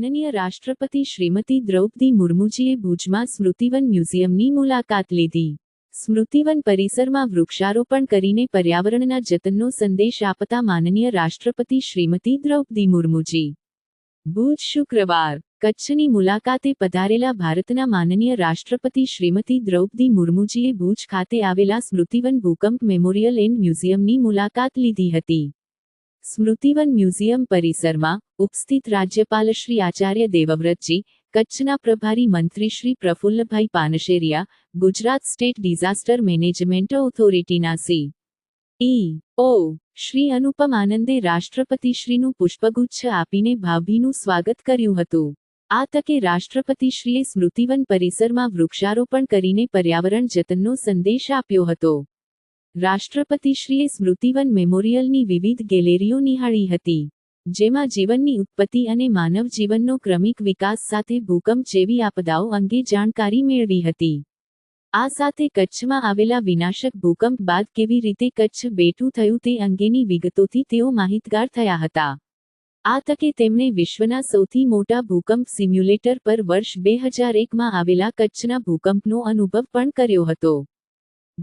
માનનીય રાષ્ટ્રપતિ શ્રીમતી દ્રૌપદી મુર્મુજીએ ભુજમાં સ્મૃતિવન મ્યુઝિયમની મુલાકાત લીધી. સ્મૃતિવન પરિસરમાં વૃક્ષારોપણ કરીને પર્યાવરણના જતનનો સંદેશ આપતા માનનીય રાષ્ટ્રપતિ શ્રીમતી દ્રૌપદી મુર્મુજી. ભુજ શુક્રવાર, કચ્છની મુલાકાતે પધારેલા ભારતના માનનીય રાષ્ટ્રપતિ શ્રીમતી દ્રૌપદી મુર્મુજીએ ભુજ ખાતે આવેલા સ્મૃતિવન ભૂકંપ મેમોરિયલ એન્ડ મ્યુઝિયમની મુલાકાત લીધી હતી. સ્મૃતિવન મ્યુઝિયમ પરિસરમાં ઉપસ્થિત રાજ્યપાલ શ્રી આચાર્ય દેવવ્રતજી, કચ્છના પ્રભારી મંત્રી Shri Prafulbhai Pansheriya, Gujarat state disaster management ઓથોરિટીના C. E. O. Shri Anupam આનંદે રાષ્ટ્રપતિશ્રીનું પુષ્પગુચ્છ આપીને ભાભીનું સ્વાગત કર્યું હતું. આ તકે રાષ્ટ્રપતિશ્રીએ સ્મૃતિવન પરિસરમાં વૃક્ષારોપણ કરીને પર્યાવરણ જતનનો સંદેશ આપ્યો હતો. રાષ્ટ્રપતિશ્રીએ સ્મૃતિવન મેમોરિયલની વિવિધ ગેલેરીઓ નિહાળી હતી, જેમાં જીવનની ઉત્પત્તિ અને માનવ જીવનનો ક્રમિક વિકાસ સાથે ભૂકંપ જેવી આપદાઓ અંગે જાણકારી મેળવી હતી. આ સાથે કચ્છમાં આવેલા વિનાશક ભૂકંપ બાદ કેવી રીતે કચ્છ બેઠું થયું તે અંગેની વિગતોથી તેઓ માહિતગાર થયા હતા. આ તકે તેમણે વિશ્વના સૌથી મોટા ભૂકંપ સિમ્યુલેટર પર વર્ષ બે હજાર એકમાં આવેલા કચ્છના ભૂકંપનો અનુભવ પણ કર્યો હતો.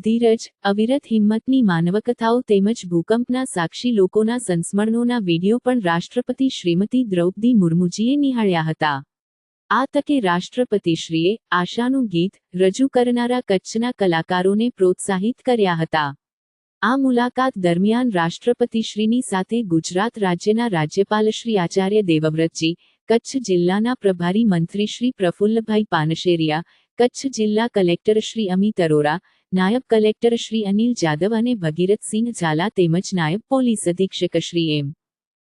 ધીરજ, અવિરત હિંમતની માનવકથાઓ તેમજ ભૂકંપના સાક્ષી લોકોના સંસ્મરણોના વીડિયો પણ રાષ્ટ્રપતિ શ્રીમતી દ્રૌપદી મુર્મુજીએ નિહાળ્યા હતા. આ તકે રાષ્ટ્રપતિશ્રીએ આશાનું ગીત રજૂ કરનારા કચ્છના કલાકારોને પ્રોત્સાહિત કર્યા હતા. આ મુલાકાત દરમિયાન રાષ્ટ્રપતિશ્રીની સાથે ગુજરાત રાજ્યના રાજ્યપાલ શ્રી આચાર્ય દેવવ્રતજી, કચ્છ જિલ્લાના પ્રભારી મંત્રી શ્રી પ્રફુલ્લભાઈ પાનશેરિયા કચ્છ જિલ્લા કલેક્ટર શ્રી અમિત અરોરા, નાયબ કલેક્ટર શ્રી અનિલ જાદવ અને ભગીરથસિંહ ઝાલા તેમજ નાયબ પોલીસ અધિક્ષક શ્રી એમ.